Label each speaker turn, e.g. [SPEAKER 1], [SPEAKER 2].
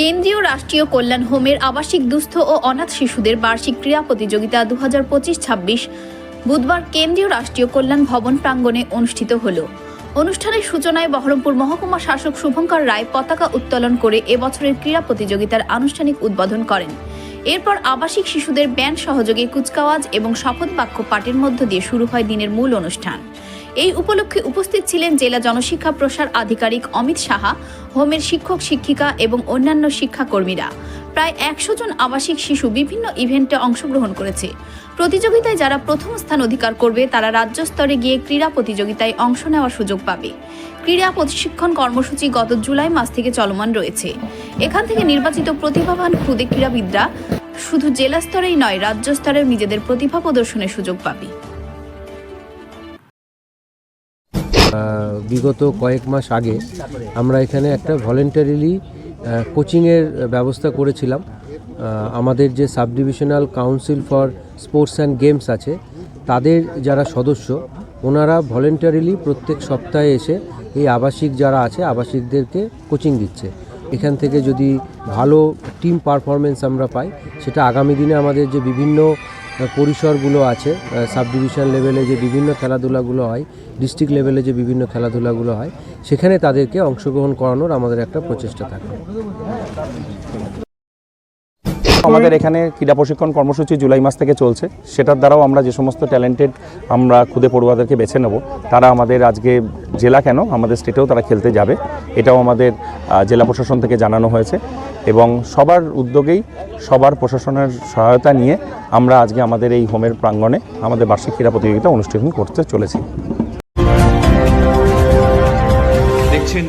[SPEAKER 1] কেন্দ্রীয় রাষ্ট্রীয় কল্যাণ হোমের আবাসিক দুস্থ ও অনাথ শিশুদের বার্ষিক ক্রীড়া প্রতিযোগিতা দু হাজার পঁচিশ ছাব্বিশ বুধবার কেন্দ্রীয় রাষ্ট্রীয় কল্যাণ ভবন প্রাঙ্গণে অনুষ্ঠিত হল। অনুষ্ঠানের সূচনায় বহরমপুর মহকুমা শাসক শুভঙ্কর রায় পতাকা উত্তোলন করে এবছরের ক্রীড়া প্রতিযোগিতার আনুষ্ঠানিক উদ্বোধন করেন। এরপর আবাসিক শিশুদের ব্যান্ড সহযোগে কুচকাওয়াজ এবং শপথ বাক্য পাঠের মধ্য দিয়ে শুরু হয় দিনের মূল অনুষ্ঠান। এই উপলক্ষে উপস্থিত ছিলেন জেলা জনশিক্ষা প্রসার আধিকারিক অমিত সাহা, হোমের শিক্ষক, শিক্ষিকা এবং অন্যান্য শিক্ষাকর্মীরা। প্রায় একশো জন আবাসিক শিশু বিভিন্ন ইভেন্টে অংশগ্রহণ করেছে। প্রতিযোগিতায় যারা প্রথম স্থান অধিকার করবে, তারা রাজ্য স্তরে গিয়ে ক্রীড়া প্রতিযোগিতায় অংশ নেওয়ার সুযোগ পাবে। ক্রীড়া প্রশিক্ষণ কর্মসূচি গত জুলাই মাস থেকে চলমান রয়েছে। এখান থেকে নির্বাচিত প্রতিভাবান ক্ষুদে ক্রীড়াবিদরা শুধু জেলা স্তরেই নয়, রাজ্য স্তরেও নিজেদের প্রতিভা প্রদর্শনের সুযোগ পাবে।
[SPEAKER 2] বিগত কয়েক মাস আগে আমরা এখানে একটা ভলেন্টারিলি কোচিংয়ের ব্যবস্থা করেছিলাম। আমাদের যে sub divisional council for sports and games আছে, তাদের যারা সদস্য, ওনারা ভলেন্টারিলি প্রত্যেক সপ্তাহে এসে এই আবাসিক যারা আছে, আবাসিকদেরকে কোচিং দিচ্ছে। এখান থেকে যদি ভালো টিম পারফরমেন্স আমরা পাই, সেটা আগামী দিনে আমাদের যে বিভিন্ন পরিসরগুলো আছে সাব ডিভিশন লেভেলে যে বিভিন্ন খেলাধুলাগুলো হয় ডিস্ট্রিক্ট লেভেলে যে বিভিন্ন খেলাধুলাগুলো হয়, সেখানে তাদেরকে অংশগ্রহণ করানোর আমাদের একটা প্রচেষ্টা থাকে।
[SPEAKER 3] আমাদের এখানে ক্রীড়া প্রশিক্ষণ কর্মসূচি জুলাই মাস থেকে চলছে। সেটার দ্বারাও আমরা যে সমস্ত ট্যালেন্টেড আমরা খুদে পড়ুয়াদেরকে বেছে নেব, তারা আমাদের আজকে জেলা কেন? আমাদের স্টেটেও তারা খেলতে যাবে। এটাও আমাদের জেলা প্রশাসন থেকে জানানো হয়েছে। এবং সবার উদ্যোগেই সবার প্রশাসনের সহায়তা নিয়ে আমরা আজকে আমাদের এই হোমের প্রাঙ্গণে আমাদের বার্ষিক ক্রীড়া প্রতিযোগিতা অনুষ্ঠান করতে চলেছি।
[SPEAKER 4] দেখছেন